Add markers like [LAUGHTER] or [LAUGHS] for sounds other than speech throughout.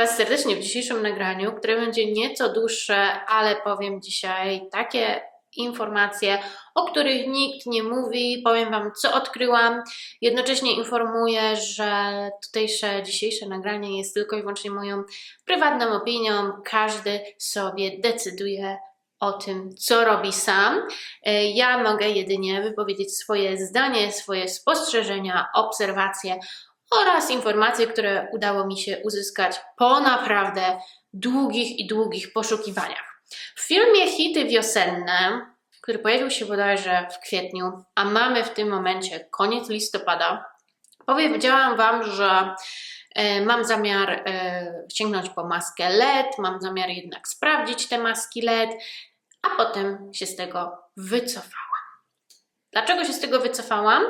Was serdecznie w dzisiejszym nagraniu, które będzie nieco dłuższe, ale powiem dzisiaj takie informacje, o których nikt nie mówi. Powiem Wam, co odkryłam. Jednocześnie informuję, że tutejsze, dzisiejsze nagranie jest tylko i wyłącznie moją prywatną opinią. Każdy sobie decyduje o tym, co robi sam. Ja mogę jedynie wypowiedzieć swoje zdanie, swoje spostrzeżenia, obserwacje oraz informacje, które udało mi się uzyskać po naprawdę długich i długich poszukiwaniach. W filmie Hity Wiosenne, który pojawił się bodajże w kwietniu, a mamy w tym momencie koniec listopada, powiedziałam Wam, że e, mam zamiar e, sięgnąć po maskę LED, mam zamiar jednak sprawdzić te maski LED, a potem się z tego wycofałam. Dlaczego się z tego wycofałam?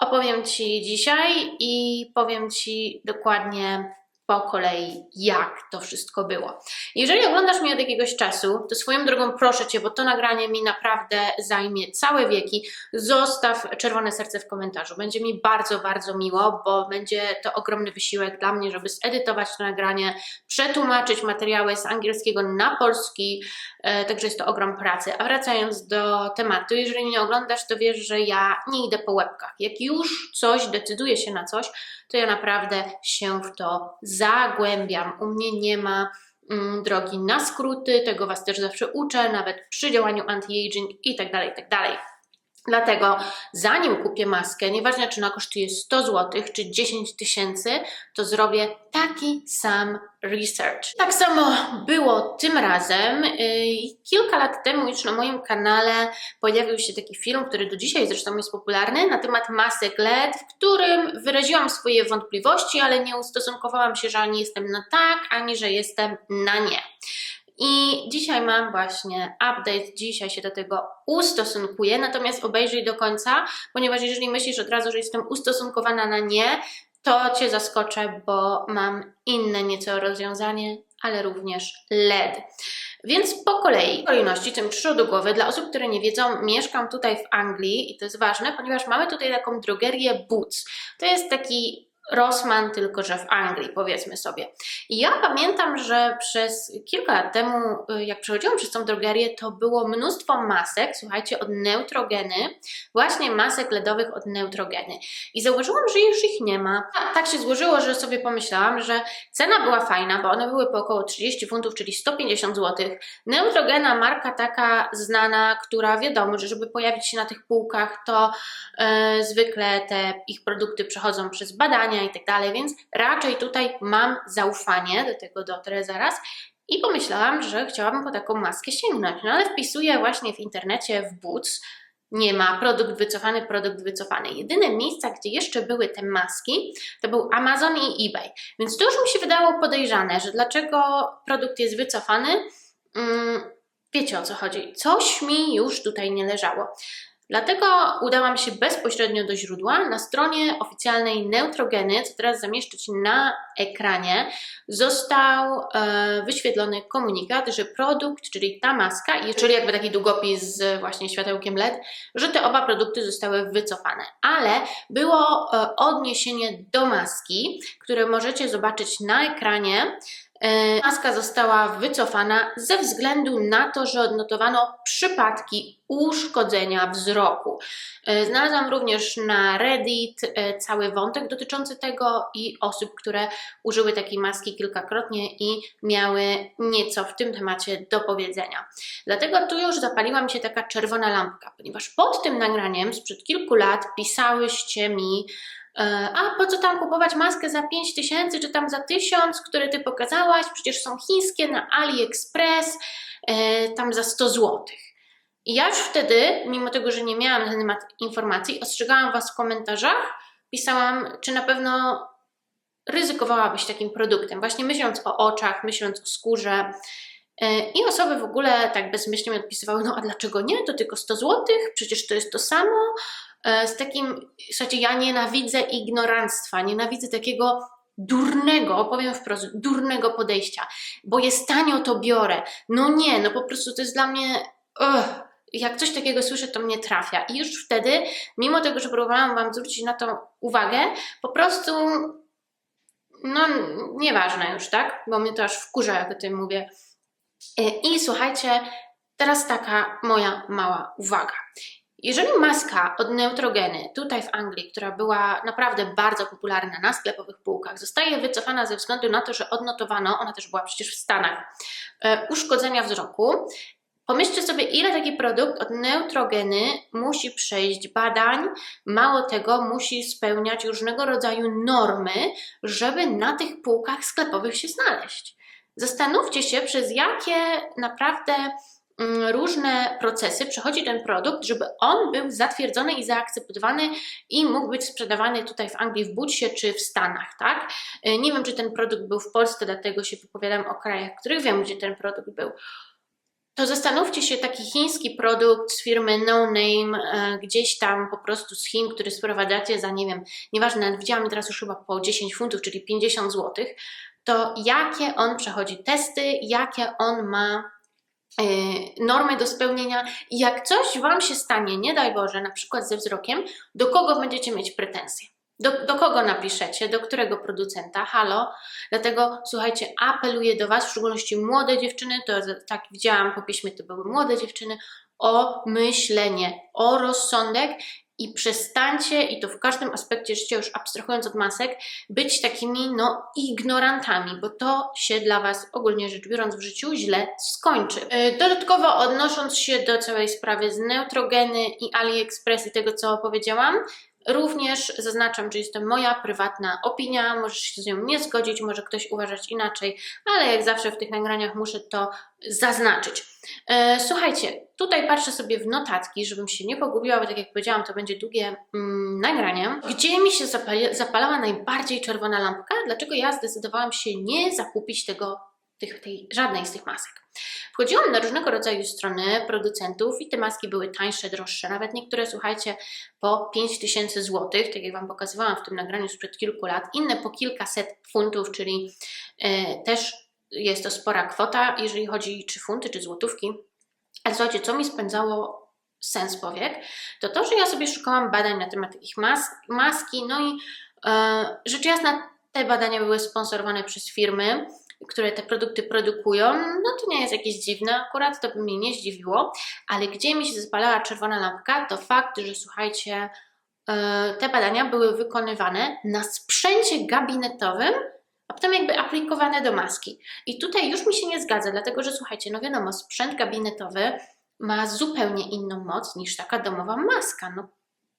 Opowiem Ci dzisiaj i powiem Ci dokładnie po kolei, jak to wszystko było. Jeżeli oglądasz mnie od jakiegoś czasu, to swoją drogą proszę Cię, bo to nagranie mi naprawdę zajmie całe wieki, zostaw czerwone serce w komentarzu. Będzie mi bardzo, bardzo miło, bo będzie to ogromny wysiłek dla mnie, żeby zedytować to nagranie, przetłumaczyć materiały z angielskiego na polski, e, także jest to ogrom pracy. A wracając do tematu, jeżeli mnie oglądasz, to wiesz, że ja nie idę po łebkach. Jak już coś decyduję się na coś, to ja naprawdę się w to zagłębiam. U mnie nie ma mm, drogi na skróty, tego Was też zawsze uczę, nawet przy działaniu anti-aging i tak Dlatego zanim kupię maskę, nieważne czy ona kosztuje 100 zł czy 10 tysięcy, to zrobię taki sam research. Tak samo było tym razem. Yy, Kilka lat temu już na moim kanale pojawił się taki film, który do dzisiaj zresztą jest popularny, na temat masek LED, w którym wyraziłam swoje wątpliwości, ale nie ustosunkowałam się, że ani jestem na tak, ani że jestem na nie. I dzisiaj mam właśnie update, dzisiaj się do tego ustosunkuję, natomiast obejrzyj do końca, ponieważ jeżeli myślisz od razu, że jestem ustosunkowana na nie, to Cię zaskoczę, bo mam inne nieco rozwiązanie, ale również LED. Więc po kolei, w kolejności, tym przyszło do głowy, dla osób, które nie wiedzą, mieszkam tutaj w Anglii i to jest ważne, ponieważ mamy tutaj taką drogerię Boots. To jest taki Rossmann, tylko że w Anglii, powiedzmy sobie. I ja pamiętam, że przez kilka lat temu, y, jak przechodziłam przez tą drogerię, to było mnóstwo masek, słuchajcie, od Neutrogeny, właśnie masek LEDowych od Neutrogeny. I zauważyłam, że już ich nie ma. A tak się złożyło, że sobie pomyślałam, że cena była fajna, bo one były po około 30 funtów, czyli 150 zł. Neutrogena, marka taka znana, która wiadomo, że żeby pojawić się na tych półkach, to e, zwykle te ich produkty przechodzą przez badania i tak dalej, więc raczej tutaj mam zaufanie, do tego dotrę zaraz. I pomyślałam, że chciałabym po taką maskę sięgnąć. No ale wpisuję właśnie w internecie w Boots, nie ma produkt wycofany, produkt wycofany. Jedyne miejsca, gdzie jeszcze były te maski, to był Amazon i eBay. Więc to już mi się wydało podejrzane, że dlaczego produkt jest wycofany. Mm, wiecie o co chodzi. Coś mi już tutaj nie leżało. Dlatego udałam się bezpośrednio do źródła. Na stronie oficjalnej Neutrogeny, co teraz zamieszczyć na ekranie, został e, wyświetlony komunikat, że produkt, czyli ta maska, czyli jakby taki długopis z właśnie światełkiem LED, że te oba produkty zostały wycofane. Ale było e, odniesienie do maski, które możecie zobaczyć na ekranie. E, Maska została wycofana ze względu na to, że odnotowano przypadki uszkodzenia wzroku. E, Znalazłam również na Reddit e, cały wątek dotyczący tego i osób, które użyły takiej maski kilkakrotnie i miały nieco w tym temacie do powiedzenia. Dlatego tu już zapaliła mi się taka czerwona lampka, ponieważ pod tym nagraniem sprzed kilku lat pisałyście mi, a po co tam kupować maskę za 5 tysięcy, czy tam za 1000, które ty pokazałaś? Przecież są chińskie na AliExpress, e, tam za 100 zł. I ja już wtedy, mimo tego, że nie miałam na temat informacji, ostrzegałam Was w komentarzach, pisałam, czy na pewno ryzykowałabyś takim produktem, właśnie myśląc o oczach, myśląc o skórze. E, I osoby w ogóle tak bezmyślnie odpisywały, no a dlaczego nie, to tylko 100 zł, przecież to jest to samo. E, z takim, słuchajcie, ja nienawidzę ignoranstwa, nienawidzę takiego durnego, powiem wprost, durnego podejścia, bo jest tanio, to biorę. No nie, no po prostu to jest dla mnie, ugh, jak coś takiego słyszę, to mnie trafia. I już wtedy, mimo tego, że próbowałam Wam zwrócić na to uwagę, po prostu no nieważne już, tak? Bo mnie to aż wkurza, jak o tym mówię. E, I słuchajcie, teraz taka moja mała uwaga. Jeżeli maska od Neutrogeny tutaj w Anglii, która była naprawdę bardzo popularna na sklepowych półkach, zostaje wycofana ze względu na to, że odnotowano, ona też była przecież w Stanach, e, uszkodzenia wzroku, Pomyślcie sobie, ile taki produkt od Neutrogeny musi przejść badań, mało tego, musi spełniać różnego rodzaju normy, żeby na tych półkach sklepowych się znaleźć. Zastanówcie się, przez jakie naprawdę różne procesy przechodzi ten produkt, żeby on był zatwierdzony i zaakceptowany i mógł być sprzedawany tutaj w Anglii, w Budsie czy w Stanach, tak? E, nie wiem, czy ten produkt był w Polsce, dlatego się wypowiadam o krajach, w których wiem, gdzie ten produkt był to zastanówcie się, taki chiński produkt z firmy No Name, e, gdzieś tam po prostu z Chin, który sprowadzacie za, nie wiem, nieważne, widziałam teraz już chyba po 10 funtów, czyli 50 zł, to jakie on przechodzi testy, jakie on ma normy do spełnienia i jak coś Wam się stanie, nie daj Boże, na przykład ze wzrokiem, do kogo będziecie mieć pretensje? Do, do kogo napiszecie? Do którego producenta? Halo? Dlatego słuchajcie, apeluję do Was, w szczególności młode dziewczyny, to tak widziałam po piśmie, to były młode dziewczyny, o myślenie, o rozsądek i przestańcie, i to w każdym aspekcie życia, już abstrahując od masek, być takimi no ignorantami, bo to się dla Was ogólnie rzecz biorąc w życiu źle skończy. E, dodatkowo odnosząc się do całej sprawy z Neutrogeny i AliExpress i tego, co opowiedziałam, Również zaznaczam, że jest to moja prywatna opinia, możesz się z nią nie zgodzić, może ktoś uważać inaczej, ale jak zawsze w tych nagraniach muszę to zaznaczyć. E, słuchajcie, tutaj patrzę sobie w notatki, żebym się nie pogubiła, bo tak jak powiedziałam, to będzie długie mm, nagranie. Gdzie mi się zapali, zapalała najbardziej czerwona lampka? Dlaczego ja zdecydowałam się nie zakupić tego, tych, tej, żadnej z tych masek? Wchodziłam na różnego rodzaju strony producentów i te maski były tańsze, droższe, nawet niektóre, słuchajcie, po 5000 zł, tak jak Wam pokazywałam w tym nagraniu sprzed kilku lat, inne po kilkaset funtów, czyli e, też jest to spora kwota, jeżeli chodzi czy funty, czy złotówki. Ale słuchajcie, co mi spędzało sens powiek, to to, że ja sobie szukałam badań na temat takich mas maski, no i e, rzecz jasna te badania były sponsorowane przez firmy, które te produkty produkują, no to nie jest jakieś dziwne, akurat to by mnie nie zdziwiło, ale gdzie mi się zapalała czerwona lampka, to fakt, że słuchajcie, e, te badania były wykonywane na sprzęcie gabinetowym, a potem jakby aplikowane do maski. I tutaj już mi się nie zgadza, dlatego że słuchajcie, no wiadomo, sprzęt gabinetowy ma zupełnie inną moc niż taka domowa maska. No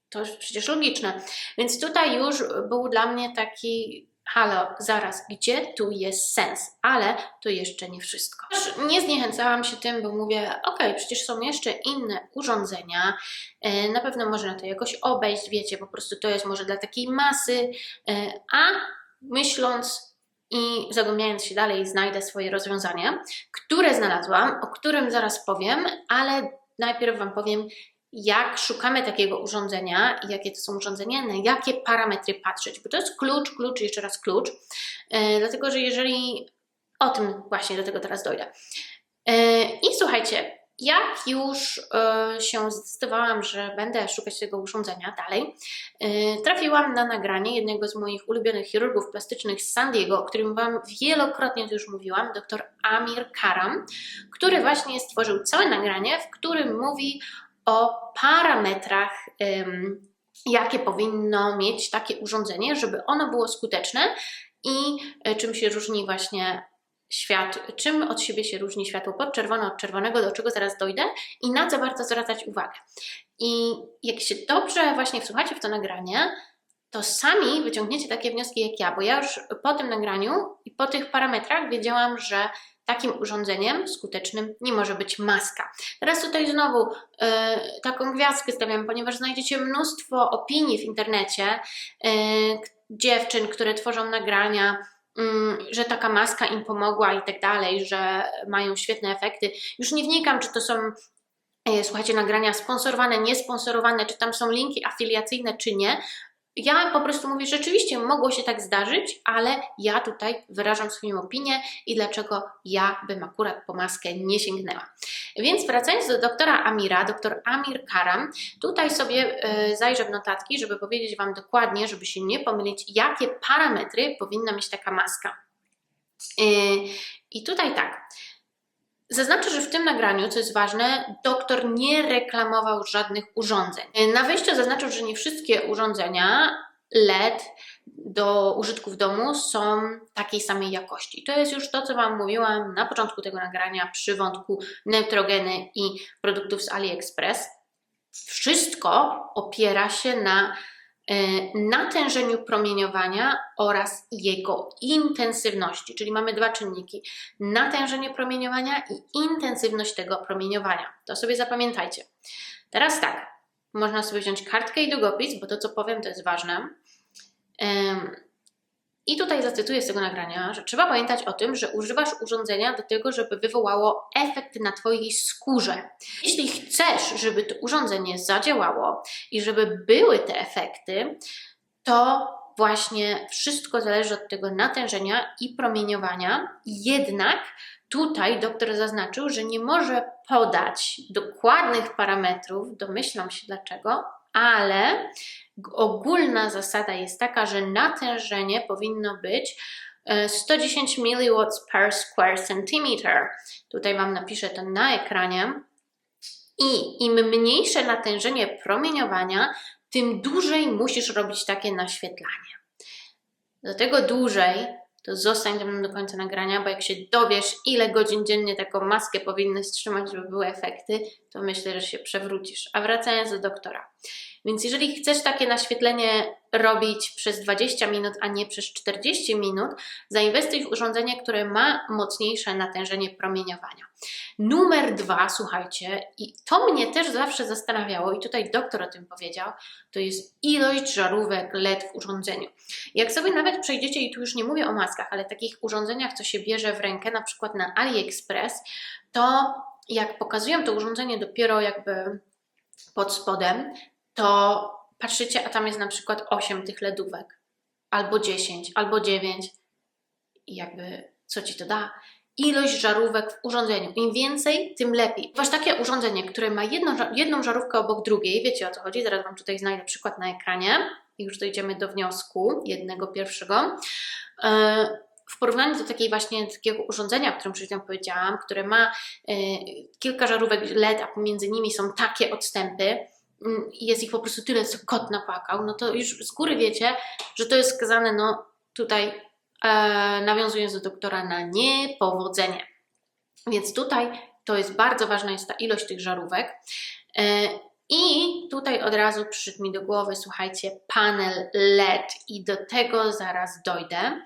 to jest przecież logiczne. Więc tutaj już był dla mnie taki halo, zaraz, gdzie tu jest sens? Ale to jeszcze nie wszystko. Nie zniechęcałam się tym, bo mówię, ok, przecież są jeszcze inne urządzenia, e, na pewno można to jakoś obejść, wiecie, po prostu to jest może dla takiej masy, e, a myśląc i zagłębiając się dalej, znajdę swoje rozwiązanie, które znalazłam, o którym zaraz powiem, ale najpierw Wam powiem, jak szukamy takiego urządzenia i jakie to są urządzenia, na jakie parametry patrzeć, bo to jest klucz, klucz jeszcze raz klucz, yy, dlatego że jeżeli o tym właśnie do tego teraz dojdę. Yy, I słuchajcie, jak już yy, się zdecydowałam, że będę szukać tego urządzenia dalej, trafiłam na nagranie jednego z moich ulubionych chirurgów plastycznych z San Diego, o którym Wam wielokrotnie już mówiłam, dr Amir Karam, który właśnie stworzył całe nagranie, w którym mówi o parametrach, jakie powinno mieć takie urządzenie, żeby ono było skuteczne i e, czym się różni właśnie świat, czym od siebie się różni światło podczerwone od czerwonego, do czego zaraz dojdę i na co warto zwracać uwagę. I jak się dobrze właśnie wsłuchacie w to nagranie, to sami wyciągniecie takie wnioski jak ja, bo ja już po tym nagraniu i po tych parametrach wiedziałam, że Takim urządzeniem skutecznym nie może być maska. Teraz tutaj znowu yy, taką gwiazdkę stawiam, ponieważ znajdziecie mnóstwo opinii w internecie yy, dziewczyn, które tworzą nagrania, yy, że taka maska im pomogła i tak dalej, że mają świetne efekty. Już nie wnikam, czy to są słuchajcie, nagrania sponsorowane, niesponsorowane, czy tam są linki afiliacyjne, czy nie, ja po prostu mówię, rzeczywiście mogło się tak zdarzyć, ale ja tutaj wyrażam swoją opinię i dlaczego ja bym akurat po maskę nie sięgnęła. Więc wracając do doktora Amira, doktor Amir Karam, tutaj sobie e, zajrzę w notatki, żeby powiedzieć Wam dokładnie, żeby się nie pomylić, jakie parametry powinna mieć taka maska. E, I tutaj tak. Zaznaczę, że w tym nagraniu, co jest ważne, doktor nie reklamował żadnych urządzeń. Na wejściu zaznaczył, że nie wszystkie urządzenia LED do użytku w domu są takiej samej jakości. To jest już to, co Wam mówiłam na początku tego nagrania przy wątku neutrogeny i produktów z AliExpress. Wszystko opiera się na E, natężeniu promieniowania oraz jego intensywności, czyli mamy dwa czynniki: natężenie promieniowania i intensywność tego promieniowania. To sobie zapamiętajcie. Teraz tak, można sobie wziąć kartkę i długopis, bo to co powiem to jest ważne. I tutaj zacytuję z tego nagrania, że trzeba pamiętać o tym, że używasz urządzenia do tego, żeby wywołało efekt na Twojej skórze. Jeśli chcesz, żeby to urządzenie zadziałało i żeby były te efekty, to właśnie wszystko zależy od tego natężenia i promieniowania. Jednak tutaj doktor zaznaczył, że nie może podać dokładnych parametrów, domyślam się dlaczego, ale ogólna zasada jest taka, że natężenie powinno być 110 mW per square centimeter. Tutaj Wam napiszę to na ekranie. I im mniejsze natężenie promieniowania, tym dłużej musisz robić takie naświetlanie. Do tego dłużej to zostań ze mną do końca nagrania, bo jak się dowiesz, ile godzin dziennie taką maskę powinny trzymać, żeby były efekty, to myślę, że się przewrócisz. A wracając do doktora. Więc jeżeli chcesz takie naświetlenie robić przez 20 minut, a nie przez 40 minut, zainwestuj w urządzenie, które ma mocniejsze natężenie promieniowania. Numer dwa, słuchajcie, i to mnie też zawsze zastanawiało, i tutaj doktor o tym powiedział, to jest ilość żarówek LED w urządzeniu. Jak sobie nawet przejdziecie, i tu już nie mówię o maskach, ale takich urządzeniach, co się bierze w rękę, na przykład na AliExpress, to jak pokazują to urządzenie dopiero jakby pod spodem, to patrzycie, a tam jest na przykład 8 tych LEDówek, albo 10, albo 9 i jakby co ci to da? Ilość żarówek w urządzeniu. Im więcej, tym lepiej. Wasz takie urządzenie, które ma jedną, jedną żarówkę obok drugiej, wiecie o co chodzi, zaraz Wam tutaj znajdę przykład na ekranie i już dojdziemy do wniosku jednego pierwszego. E, w porównaniu do takiej właśnie takiego urządzenia, o którym przed chwilą powiedziałam, które ma e, kilka żarówek LED, a pomiędzy nimi są takie odstępy, jest ich po prostu tyle, co kot napłakał, no to już z góry wiecie, że to jest skazane, no tutaj e, nawiązując do doktora, na niepowodzenie. Więc tutaj to jest bardzo ważna jest ta ilość tych żarówek. E, i tutaj od razu przyszedł mi do głowy, słuchajcie, panel LED i do tego zaraz dojdę.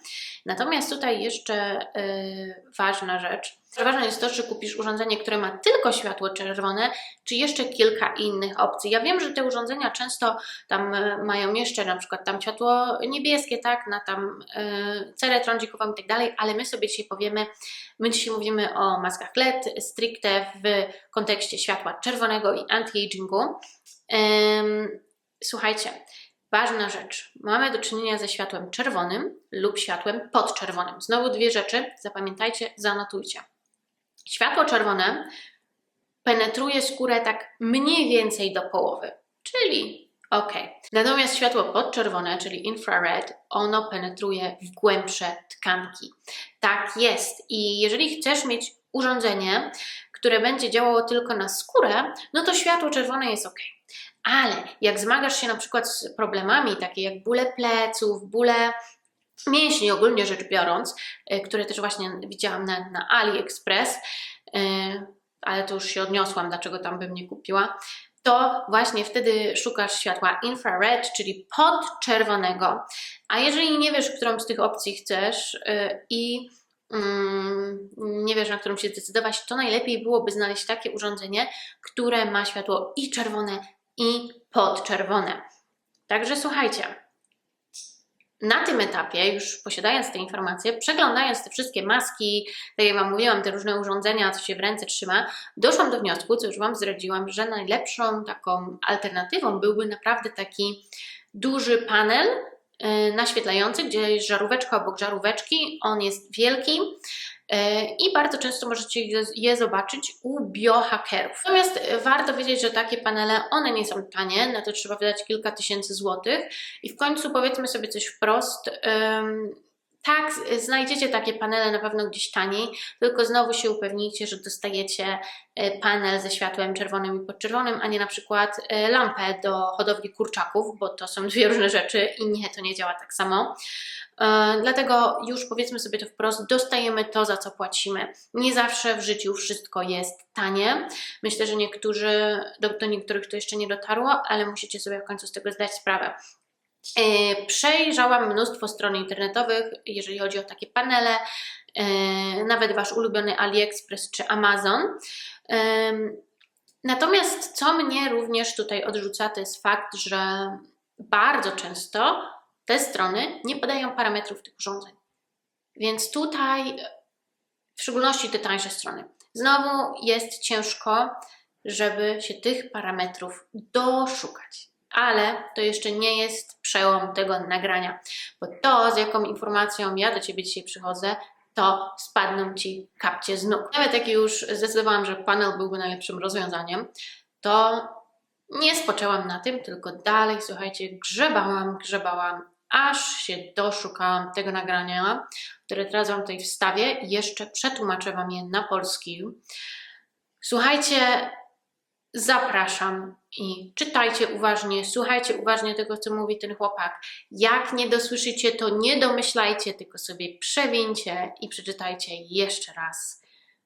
Natomiast tutaj jeszcze yy, ważna rzecz. Ważne jest to, czy kupisz urządzenie, które ma tylko światło czerwone, czy jeszcze kilka innych opcji. Ja wiem, że te urządzenia często tam y, mają jeszcze na przykład tam światło niebieskie, tak, na tam yy, trądzikową i tak dalej, ale my sobie dzisiaj powiemy, my dzisiaj mówimy o maskach LED stricte w kontekście światła czerwonego i anti-agingu. Słuchajcie, ważna rzecz. Mamy do czynienia ze światłem czerwonym lub światłem podczerwonym. Znowu dwie rzeczy, zapamiętajcie, zanotujcie. Światło czerwone penetruje skórę tak mniej więcej do połowy, czyli ok. Natomiast światło podczerwone, czyli infrared, ono penetruje w głębsze tkanki. Tak jest. I jeżeli chcesz mieć urządzenie, które będzie działało tylko na skórę, no to światło czerwone jest ok. Ale jak zmagasz się na przykład z problemami takie jak bóle pleców, bóle mięśni ogólnie rzecz biorąc, e, które też właśnie widziałam na, na AliExpress, e, ale to już się odniosłam, dlaczego tam bym nie kupiła, to właśnie wtedy szukasz światła infrared, czyli podczerwonego. A jeżeli nie wiesz, którą z tych opcji chcesz e, i mm, nie wiesz, na którą się zdecydować, to najlepiej byłoby znaleźć takie urządzenie, które ma światło i czerwone, i podczerwone. Także słuchajcie, na tym etapie, już posiadając te informacje, przeglądając te wszystkie maski, tak jak Wam mówiłam, te różne urządzenia, co się w ręce trzyma, doszłam do wniosku, co już Wam zdradziłam, że najlepszą taką alternatywą byłby naprawdę taki duży panel y, naświetlający, gdzie jest żaróweczka obok żaróweczki. On jest wielki i bardzo często możecie je- zobaczyć u biohackerów. Natomiast y, warto wiedzieć, że takie panele, one nie są tanie, na to trzeba wydać kilka tysięcy złotych i w końcu powiedzmy sobie coś wprost, tak, znajdziecie takie panele na pewno gdzieś taniej, tylko znowu się upewnijcie, że dostajecie e, panel ze światłem czerwonym i podczerwonym, a nie na przykład e, lampę do hodowli kurczaków, bo to są dwie różne rzeczy i nie, to nie działa tak samo. E, Dlatego już powiedzmy sobie to wprost, dostajemy to, za co płacimy. Nie zawsze w życiu wszystko jest tanie. Myślę, że niektórzy, do, do niektórych to jeszcze nie dotarło, ale musicie sobie w końcu z tego zdać sprawę. E, Przejrzałam mnóstwo stron internetowych, jeżeli chodzi o takie panele, e, nawet Wasz ulubiony AliExpress czy Amazon. Em, Natomiast co mnie również tutaj odrzuca, to jest fakt, że bardzo często te strony nie podają parametrów tych urządzeń. Więc tutaj, w szczególności te tańsze strony, znowu jest ciężko, żeby się tych parametrów doszukać. Ale to jeszcze nie jest przełom tego nagrania, bo to, z jaką informacją ja do Ciebie dzisiaj przychodzę, to spadną Ci kapcie z nóg. Nawet jak już zdecydowałam, że panel byłby najlepszym rozwiązaniem, to nie spoczęłam na tym, tylko dalej, słuchajcie, grzebałam, grzebałam, aż się doszukałam tego nagrania, które teraz Wam tutaj wstawię jeszcze przetłumaczę Wam je na polski. Słuchajcie, zapraszam i czytajcie uważnie, słuchajcie uważnie tego, co mówi ten chłopak. Jak nie dosłyszycie, to nie domyślajcie, tylko sobie przewincie i przeczytajcie jeszcze raz,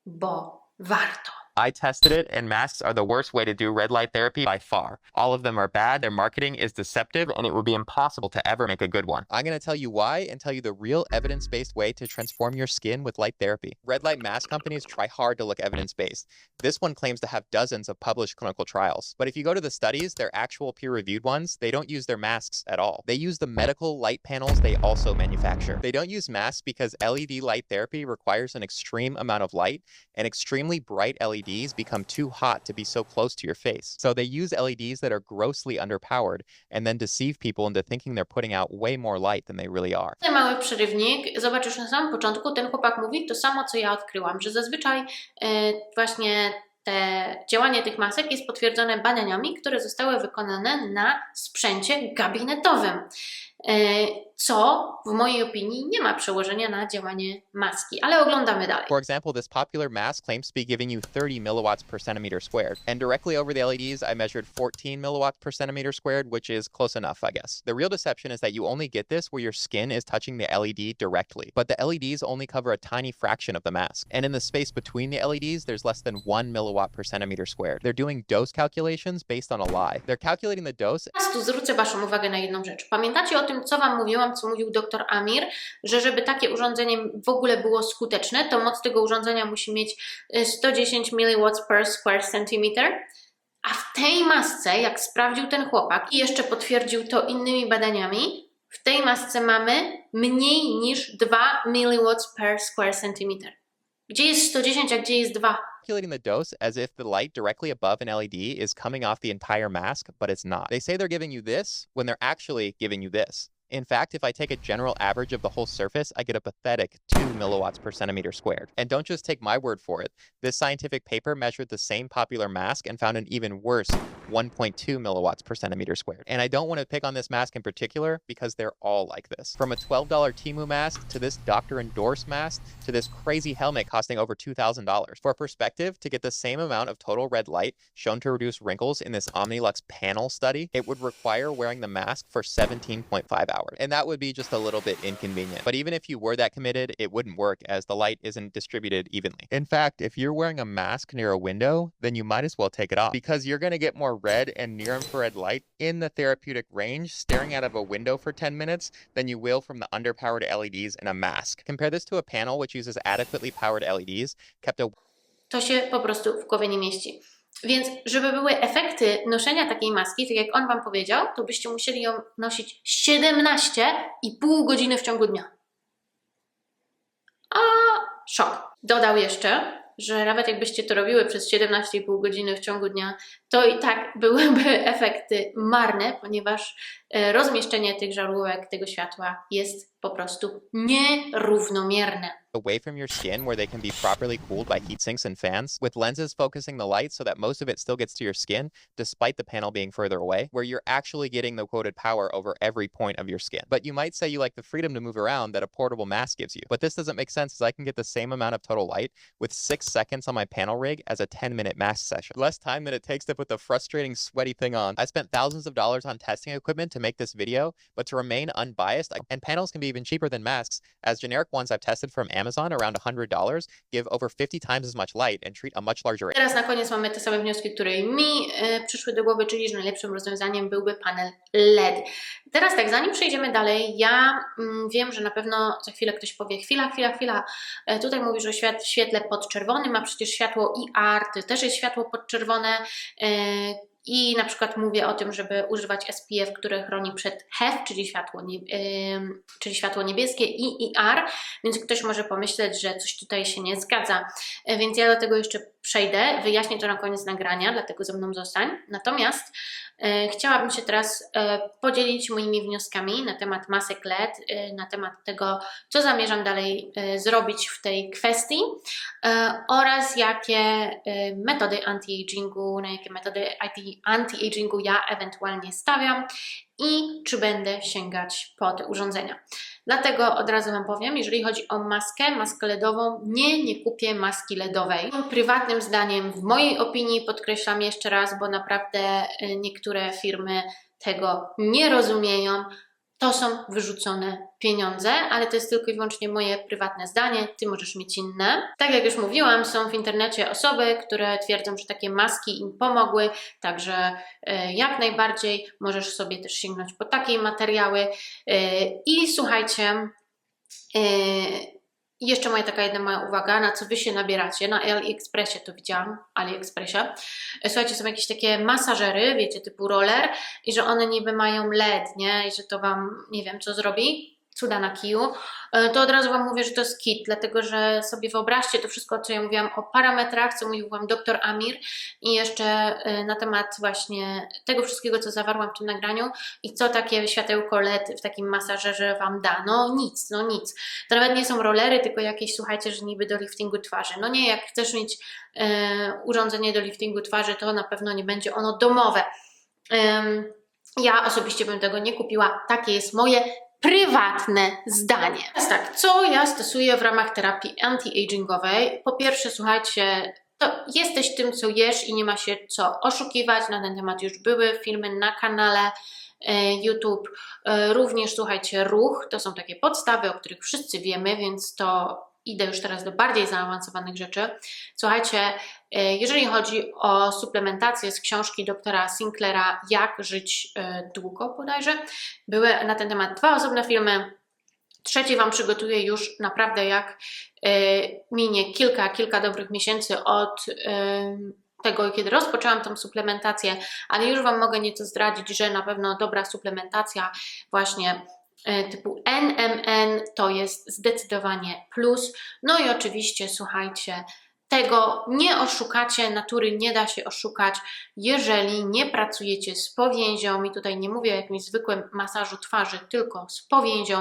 bo warto. I tested it, and masks are the worst way to do red light therapy by far. All of them are bad, their marketing is deceptive, and it would be impossible to ever make a good one. I'm going to tell you why and tell you the real evidence based way to transform your skin with light therapy. Red light mask companies try hard to look evidence based. This one claims to have dozens of published clinical trials. But if you go to the studies, their actual peer reviewed ones, they don't use their masks at all. They use the medical light panels they also manufacture. They don't use masks because LED light therapy requires an extreme amount of light, and extremely bright LEDs become too hot to be so close to your face. So they use LEDs that are grossly underpowered and then deceive people into thinking they're putting out way more light than they really are. Ten mały przerywnik, zobacz już na samym początku, ten chłopak mówi to samo, co ja odkryłam, że zazwyczaj e, właśnie te działanie tych masek jest potwierdzone badaniami, które zostały wykonane na sprzęcie gabinetowym, e, co w mojej opinii nie ma przełożenia na działanie maski, ale oglądamy dalej. For example, this popular mask claims to be giving you 30 milliwatts per centimeter squared. And directly over the LEDs, I measured 14 milliwatts per centimeter squared, which is close enough, I guess. The real deception is that you only get this where your skin is touching the LED directly, but the LEDs only cover a tiny fraction of the mask. And in the space between the LEDs, there's less than 1 milliwatt per centimeter squared. They're doing dose calculations based on a lie. They're calculating the dose Teraz tu zwrócę Waszą uwagę na jedną rzecz. Pamiętacie o tym, co Wam mówiłam, co mówił dr Amir, że żeby takie urządzenie w ogóle było skuteczne, to moc tego urządzenia musi mieć y, 110 mW per square centimeter. A w tej masce, jak sprawdził ten chłopak i jeszcze potwierdził to innymi badaniami, w tej masce mamy mniej niż 2 mW per square centimeter. Gdzie jest 110, a gdzie jest 2? calculating the dose as if the light directly above an LED is coming off the entire mask, but it's not. They say they're giving you this when they're actually giving you this. In fact, if I take a general average of the whole surface, I get a pathetic 2 milliwatts per centimeter squared. And don't just take my word for it. This scientific paper measured the same popular mask and found an even worse 1.2 milliwatts per centimeter squared. And I don't want to pick on this mask in particular because they're all like this. From a $12 Timu mask to this doctor endorsed mask to this crazy helmet costing over $2,000. For perspective, to get the same amount of total red light shown to reduce wrinkles in this Omnilux panel study, it would require wearing the mask for 17.5 hours. And that would be just a little bit inconvenient. But even if you were that committed, it wouldn't work as the light isn't distributed evenly. In fact, if you're wearing a mask near a window, then you might as well take it off because you're going to get more red and near infrared light in the therapeutic range staring out of a window for 10 minutes than you will from the underpowered LEDs in a mask. Compare this to a panel which uses adequately powered LEDs, kept a to się po prostu w głowie nie mieści. Więc, żeby były efekty noszenia takiej maski, tak jak on Wam powiedział, to byście musieli ją nosić 17,5 godziny w ciągu dnia. A szok. Dodał jeszcze, że nawet jakbyście to robiły przez 17,5 godziny w ciągu dnia, to i tak byłyby [LAUGHS] efekty marne, ponieważ e, rozmieszczenie tych żarówek, tego światła jest po prostu nierównomierne. away from your skin where they can be properly cooled by heat sinks and fans, with lenses focusing the light so that most of it still gets to your skin, despite the panel being further away, where you're actually getting the quoted power over every point of your skin. But you might say you like the freedom to move around that a portable mask gives you. But this doesn't make sense as I can get the same amount of total light with six seconds on my panel rig as a 10 minute mask session. Less time than it takes to put the frustrating sweaty thing on. I spent thousands of dollars on testing equipment to make this video, but to remain unbiased, and panels can be even cheaper than masks, as generic ones I've tested from Amazon around $100 give over 50 times as much light and treat a much larger area. Teraz na koniec mamy te same wnioski, które mi e, przyszły do głowy, czyli że najlepszym rozwiązaniem byłby panel LED. Teraz tak, zanim przejdziemy dalej, ja mm, wiem, że na pewno za chwilę ktoś powie, chwila, chwila, chwila, e, tutaj mówisz o świetle podczerwonym, a przecież światło IR też jest światło podczerwone, e, i na przykład mówię o tym, żeby używać SPF, które chroni przed HEF, czyli światło, nie, ym, czyli światło niebieskie i IR, więc ktoś może pomyśleć, że coś tutaj się nie zgadza. E, Więc ja do tego jeszcze przejdę, wyjaśnię to na koniec nagrania, dlatego ze mną zostań. Natomiast e, chciałabym się teraz e, podzielić moimi wnioskami na temat masek LED, e, na temat tego, co zamierzam dalej e, zrobić w tej kwestii e, oraz jakie e, metody anti-agingu, na jakie metody anti- anti-agingu ja ewentualnie stawiam i czy będę sięgać po te urządzenia. Dlatego od razu Wam powiem, jeżeli chodzi o maskę, maskę LEDową, nie, nie kupię maski LEDowej. Prywatnym zdaniem, w mojej opinii, podkreślam jeszcze raz, bo naprawdę y, niektóre firmy tego nie rozumieją, to są wyrzucone pieniądze, ale to jest tylko i wyłącznie moje prywatne zdanie, Ty możesz mieć inne. Tak jak już mówiłam, są w internecie osoby, które twierdzą, że takie maski im pomogły, także e, jak najbardziej możesz sobie też sięgnąć po takie materiały. E, I słuchajcie, e, i jeszcze moja taka jedna moja uwaga, na co Wy się nabieracie, na AliExpressie to widziałam, AliExpressie. Słuchajcie, są jakieś takie masażery, wiecie, typu roller i że one niby mają LED, nie? I że to Wam, nie wiem, co zrobi, cuda na kiju, e, to od razu Wam mówię, że to jest kit, dlatego że sobie wyobraźcie to wszystko, co ja mówiłam o parametrach, co mówił Wam dr Amir i jeszcze e, na temat właśnie tego wszystkiego, co zawarłam w tym nagraniu i co takie światełko LED w takim masażerze Wam da. No nic, no nic. To nawet nie są rollery, tylko jakieś, słuchajcie, że niby do liftingu twarzy. No nie, jak chcesz mieć e, urządzenie do liftingu twarzy, to na pewno nie będzie ono domowe. Ja osobiście bym tego nie kupiła. Takie jest moje prywatne zdanie. Teraz tak, co ja stosuję w ramach terapii anti-agingowej? Po pierwsze, słuchajcie, to jesteś tym, co jesz i nie ma się co oszukiwać. Na ten temat już były filmy na kanale e, YouTube. E, Również, słuchajcie, ruch to są takie podstawy, o których wszyscy wiemy, więc to idę już teraz do bardziej zaawansowanych rzeczy. Słuchajcie, e, jeżeli chodzi o suplementację z książki doktora Sinclaira Jak żyć e, długo bodajże, były na ten temat dwa osobne filmy. Trzeci Wam przygotuję już naprawdę jak e, minie kilka, kilka dobrych miesięcy od tego, kiedy rozpoczęłam tą suplementację, ale już Wam mogę nieco zdradzić, że na pewno dobra suplementacja właśnie typu NMN to jest zdecydowanie plus. No i oczywiście, słuchajcie, tego nie oszukacie, natury nie da się oszukać, jeżeli nie pracujecie z powięzią, i tutaj nie mówię o jakimś zwykłym masażu twarzy, tylko z powięzią,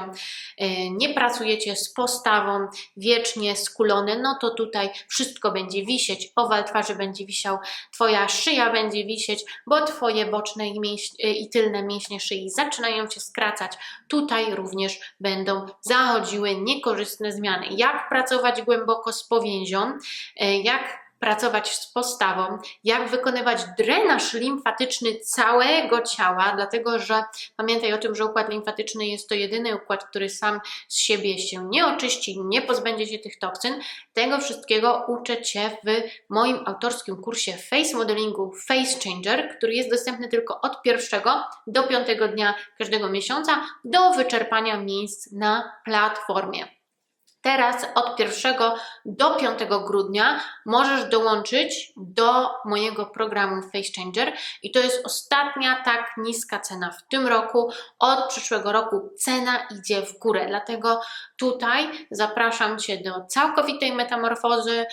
e, nie pracujecie z postawą wiecznie skulone, no to tutaj wszystko będzie wisieć, owal twarzy będzie wisiał, Twoja szyja będzie wisieć, bo Twoje boczne i, e, i tylne mięśnie szyi zaczynają się skracać. Tutaj również będą zachodziły niekorzystne zmiany. Jak pracować głęboko z powięzią, e, jak pracować z postawą, jak wykonywać drenaż limfatyczny całego ciała, dlatego że pamiętaj o tym, że układ limfatyczny jest to jedyny układ, który sam z siebie się nie oczyści, nie pozbędzie się tych toksyn. Tego wszystkiego uczę Cię w moim autorskim kursie Face Modelingu Face Changer, który jest dostępny tylko od pierwszego do piątego dnia każdego miesiąca do wyczerpania miejsc na platformie. Teraz od 1 do 5 grudnia możesz dołączyć do mojego programu Face Changer i to jest ostatnia tak niska cena w tym roku. Od przyszłego roku cena idzie w górę, dlatego tutaj zapraszam Cię do całkowitej metamorfozy,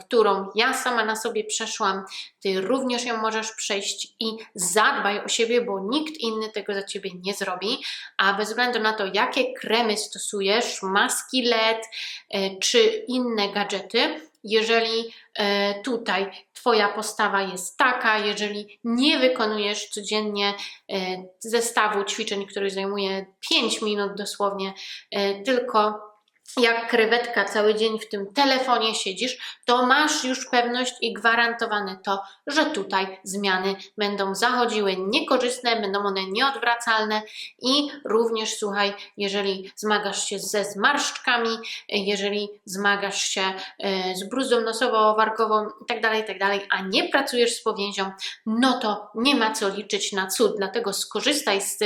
którą ja sama na sobie przeszłam. Ty również ją możesz przejść i zadbaj o siebie, bo nikt inny tego za Ciebie nie zrobi. A bez względu na to, jakie kremy stosujesz, maski LED e, czy inne gadżety, jeżeli e, tutaj Twoja postawa jest taka, jeżeli nie wykonujesz codziennie e, zestawu ćwiczeń, który zajmuje 5 minut dosłownie, e, tylko jak krewetka cały dzień w tym telefonie siedzisz, to masz już pewność i gwarantowane to, że tutaj zmiany będą zachodziły niekorzystne, będą one nieodwracalne i również słuchaj, jeżeli zmagasz się ze zmarszczkami, jeżeli zmagasz się e, z bruzdą nosowo-warkową itd., itd., a nie pracujesz z powięzią, no to nie ma co liczyć na cud, dlatego skorzystaj z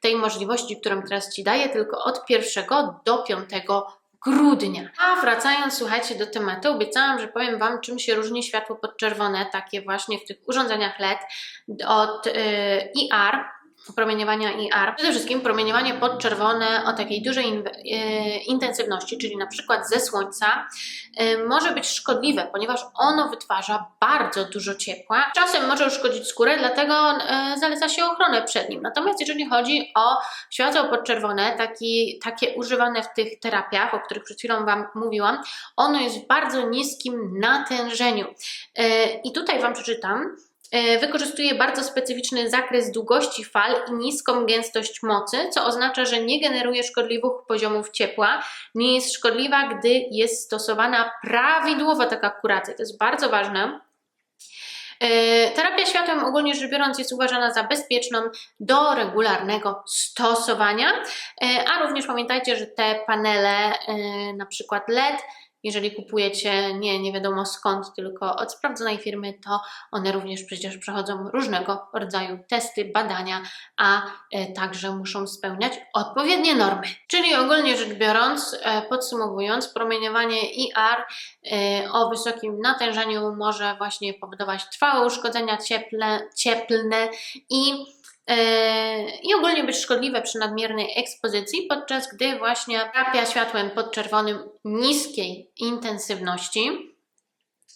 tej możliwości, którą teraz Ci daję, tylko od 1 do 5 grudnia. A wracając, słuchajcie, do tematu, obiecałam, że powiem Wam, czym się różni światło podczerwone, takie właśnie w tych urządzeniach LED od y, IR, promieniowania IR. Przede wszystkim promieniowanie podczerwone o takiej dużej in, y, intensywności, czyli na przykład ze słońca, y, może być szkodliwe, ponieważ ono wytwarza bardzo dużo ciepła. Czasem może uszkodzić skórę, dlatego y, zaleca się ochronę przed nim. Natomiast jeżeli chodzi o światło podczerwone, taki, takie używane w tych terapiach, o których przed chwilą Wam mówiłam, ono jest w bardzo niskim natężeniu. I tutaj Wam przeczytam. E, Wykorzystuje bardzo specyficzny zakres długości fal i niską gęstość mocy, co oznacza, że nie generuje szkodliwych poziomów ciepła, nie jest szkodliwa, gdy jest stosowana prawidłowo taka kuracja. To jest bardzo ważne. E, Terapia światłem ogólnie rzecz biorąc jest uważana za bezpieczną do regularnego stosowania, E, a również pamiętajcie, że te panele, na przykład LED, jeżeli kupujecie nie, nie wiadomo skąd, tylko od sprawdzonej firmy, to one również przecież przechodzą różnego rodzaju testy, badania, a e, także muszą spełniać odpowiednie normy. Czyli ogólnie rzecz biorąc, e, podsumowując, promieniowanie IR e, o wysokim natężeniu może właśnie powodować trwałe uszkodzenia cieple, cieplne i i ogólnie być szkodliwe przy nadmiernej ekspozycji, podczas gdy właśnie terapia światłem podczerwonym niskiej intensywności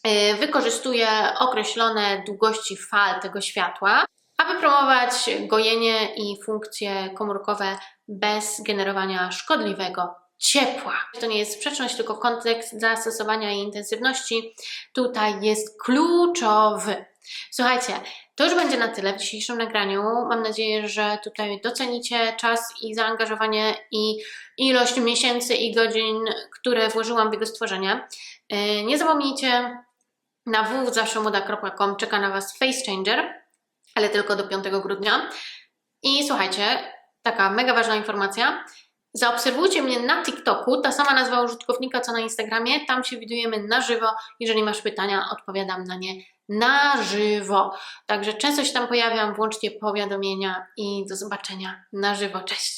e, wykorzystuje określone długości fal tego światła, aby promować gojenie i funkcje komórkowe bez generowania szkodliwego ciepła. To nie jest sprzeczność, tylko kontekst zastosowania i intensywności tutaj jest kluczowy. Słuchajcie, to już będzie na tyle w dzisiejszym nagraniu. Mam nadzieję, że tutaj docenicie czas i zaangażowanie i ilość miesięcy i godzin, które włożyłam w jego stworzenie. Yy, Nie zapomnijcie, na www.zawszemuda.com czeka na Was Face Changer, ale tylko do 5 grudnia. I słuchajcie, taka mega ważna informacja. Zaobserwujcie mnie na TikToku, ta sama nazwa użytkownika co na Instagramie, tam się widujemy na żywo. Jeżeli masz pytania, odpowiadam na nie na żywo. Także często się tam pojawiam, włączcie powiadomienia i do zobaczenia na żywo. Cześć!